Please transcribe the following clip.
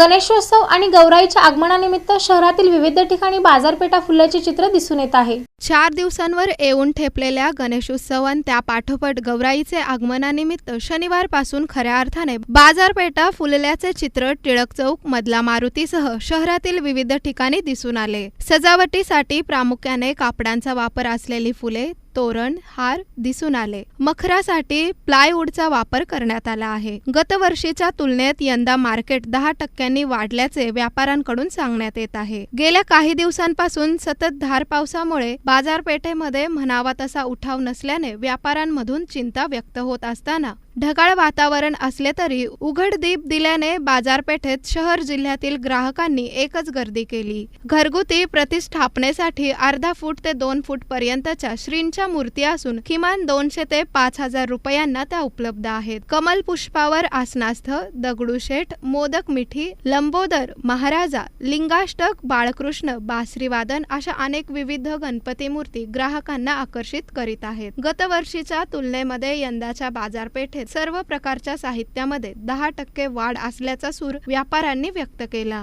गणेशोत्सव आणि गौराईच्या आगमनानिमित्त शहरातील विविध ठिकाणी बाजारपेठा फुलल्याचे चित्र दिसून येत आहे. चार दिवसांवर येऊन ठेपलेल्या गणेशोत्सवन त्या पाठोपाठ गौराईचे आगमनानिमित्त शनिवारपासून खऱ्या अर्थाने बाजारपेठा फुलल्याचे चित्र टिळक चौक मधला मारुतीसह शहरातील विविध ठिकाणी दिसून आले. सजावटीसाठी प्रामुख्याने कापडांचा वापर असलेली फुले तोरण हार दिसून आले. मखरासाठी प्लायवूडचा वापर करण्यात आला आहे. गतवर्षीच्या तुलनेत यंदा मार्केट दहा टक्क्यांनी वाढल्याचे व्यापाऱ्यांकडून सांगण्यात येत आहे. गेल्या काही दिवसांपासून सतत धार पावसामुळे बाजारपेठेमध्ये म्हणावा तसा उठाव नसल्याने व्यापाऱ्यांमधून चिंता व्यक्त होत असताना ढगाळ वातावरण असले तरी उघडदीप दिल्याने बाजारपेठेत शहर जिल्ह्यातील ग्राहकांनी एकच गर्दी केली. घरगुती प्रतिष्ठापनेसाठी अर्धा फूट ते दोन फूट पर्यंतच्या श्रींच्या मूर्ती असून किमान दोनशे ते पाच हजार रुपयांना त्या उपलब्ध आहेत. कमल पुष्पावर आसनास्थ दगडूशेठ मोदक मिठी लंबोदर महाराजा लिंगाष्टक बाळकृष्ण बासरीवादन अशा अनेक विविध गणपती मूर्ती ग्राहकांना आकर्षित करीत आहेत. गतवर्षीच्या तुलनेमध्ये यंदाच्या बाजारपेठेत सर्व प्रकारच्या साहित्यामध्ये दहा टक्के वाढ असल्याचा सूर व्यापाऱ्यांनी व्यक्त केला.